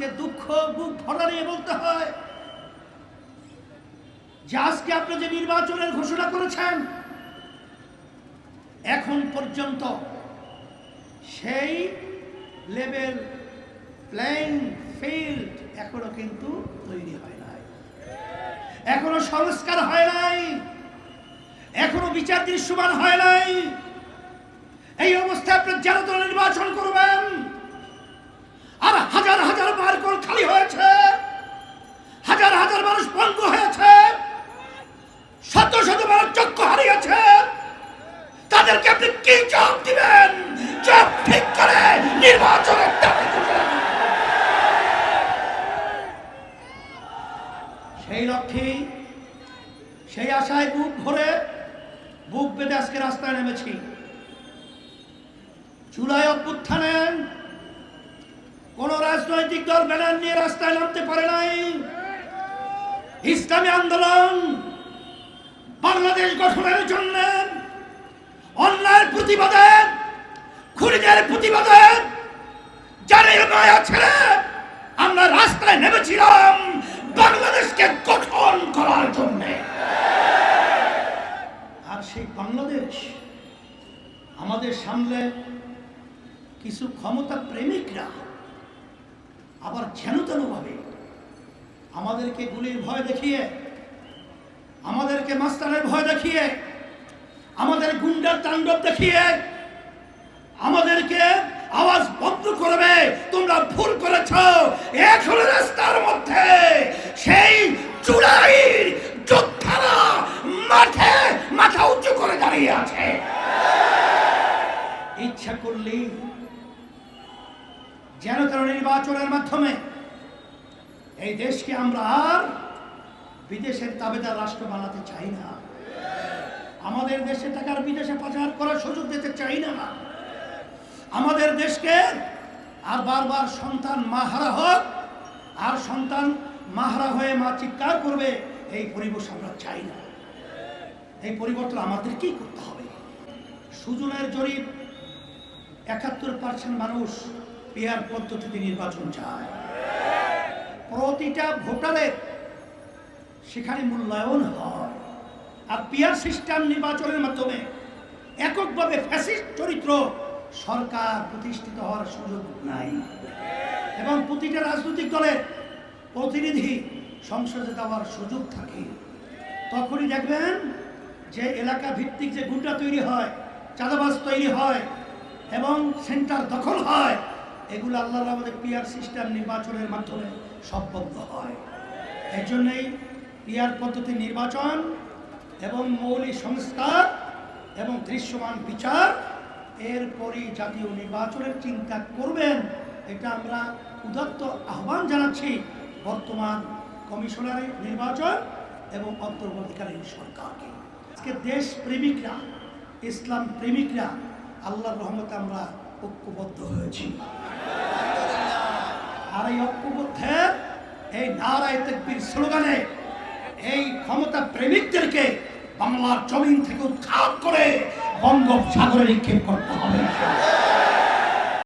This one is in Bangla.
আজকে দুঃখ বুক ভরা নিয়ে বলতে হয় যে আজকে আপনি যে নির্বাচনের ঘোষণা করেছেন, এখন পর্যন্ত সেই লেভেল প্লেইং ফিল্ড এখনও কিন্তু তৈরি হয় নাই। এখনও সংস্কার হয় নাই। এখনও বিচার দৃশ্যমান হয় নাই। এই অবস্থায় আপনি যারা দল নির্বাচন করবেন নির্বাচনের সেই লক্ষ্যেই সেই আশায় বুক ভরে, বুক বেঁধে আজকে রাস্তায় নেমেছি। জুলাই অভ্যুত্থানে কোন রাজনৈতিক দল ব্যানার নিয়ে রাস্তায় নামতে পারে নাই। ইসলামী আন্দোলন বাংলাদেশ গঠনের জন্য অন্যায়ের প্রতিবাদে, খুনিদের প্রতিবাদে জানের মায়া ছেড়ে আমরা রাস্তায় নেমেছিলাম বাংলাদেশকে গঠন করার জন্য। আর সেই বাংলাদেশ আমাদের সামনে কিছু ক্ষমতা প্রেমিকরা আবার যেন আমাদেরকে গুলির ভয় দেখিয়ে, আমাদেরকে মাস্টারের ভয় দেখিয়ে, আমাদের গুন্ডার তাণ্ডব দেখিয়ে, আমাদেরকে আওয়াজ বন্ধ করবে, তোমরা ভুল করেছ। এখন রাস্তার মধ্যে সেই যোদ্ধারা মাঠে, মাথা উঁচু করে দাঁড়িয়ে আছে। ইচ্ছা করলেই যেন নির্বাচনের মাধ্যমে এই দেশকে আমরা আর বিদেশের তাবেদার রাষ্ট্র বানাতে চাই না। আমাদের দেশে টাকার বিদেশে পাচার করার সুযোগ দিতে চাই না। আমাদের দেশকে আর বারবার সন্তান মাহারা হোক, আর সন্তান মাহারা হয়ে মা চিৎকার করবে, এই পরিবেশ আমরা চাই না। এই পরিবর্তন আমাদের আমাদেরকেই করতে হবে। সুজনের জরিপ, একাত্তর পার্সেন্ট মানুষ পেয়ার পদ্ধতিতে নির্বাচন চায়। প্রতিটা ভোটারের সেখানে মূল্যায়ন হয়। আর পিয়ার সিস্টেম নির্বাচনের মাধ্যমে এককভাবে ফ্যাসিস্ট চরিত্র সরকার প্রতিষ্ঠিত হওয়ার সুযোগ নাই। এবং প্রতিটা রাজনৈতিক দলের প্রতিনিধি সংসদে যাওয়ার সুযোগ থাকে। তখনই দেখবেন যে এলাকা ভিত্তিক যে গুন্ডা তৈরি হয়, চাঁদাবাজ তৈরি হয় এবং সেন্টার দখল হয়, এগুলো আল্লাহ আমাদের পিয়ার সিস্টেম নির্বাচনের মাধ্যমে সম্পন্ন হয়। এই জন্যই পিয়ার পদ্ধতি নির্বাচন এবং মৌলিক সংস্কার এবং দৃশ্যমান বিচার এরপরই জাতীয় নির্বাচনের চিন্তা করবেন। এটা আমরা উদাত্ত আহ্বান জানাচ্ছি বর্তমান কমিশনার নির্বাচন এবং অন্তর্বর্তীকালীন সরকারকে। আজকে দেশ প্রেমিকরা ইসলাম প্রেমিকরা, আল্লাহর রহমতে আমরা ঐক্যবদ্ধ হয়েছি। আর এই ঐক্যবদ্ধের, এই নারায় তেকবির স্লোগানে এই ক্ষমতা প্রেমিকদেরকে বাংলার জমিন থেকে উৎখাত করে বঙ্গোপসাগরে নিক্ষেপ করতে হবে